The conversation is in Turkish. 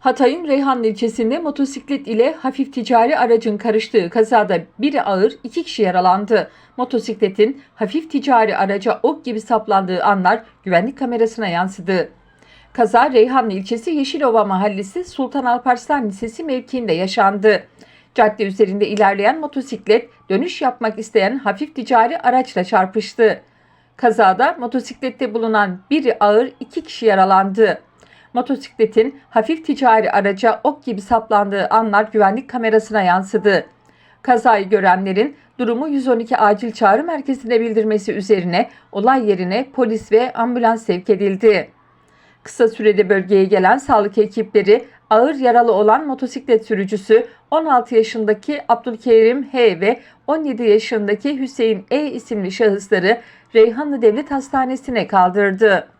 Hatay'ın Reyhanlı ilçesinde motosiklet ile hafif ticari aracın karıştığı kazada biri ağır, iki kişi yaralandı. Motosikletin hafif ticari araca ok gibi saplandığı anlar güvenlik kamerasına yansıdı. Kaza Reyhanlı ilçesi Yeşilova mahallesi Sultan Alparslan Lisesi mevkiinde yaşandı. Cadde üzerinde ilerleyen motosiklet dönüş yapmak isteyen hafif ticari araçla çarpıştı. Kazada motosiklette bulunan biri ağır, iki kişi yaralandı. Motosikletin hafif ticari araca ok gibi saplandığı anlar güvenlik kamerasına yansıdı. Kazayı görenlerin durumu 112 acil çağrı merkezine bildirmesi üzerine olay yerine polis ve ambulans sevk edildi. Kısa sürede bölgeye gelen sağlık ekipleri ağır yaralı olan motosiklet sürücüsü 16 yaşındaki Abdülkerim H ve 17 yaşındaki Hüseyin E isimli şahısları Reyhanlı Devlet Hastanesi'ne kaldırdı.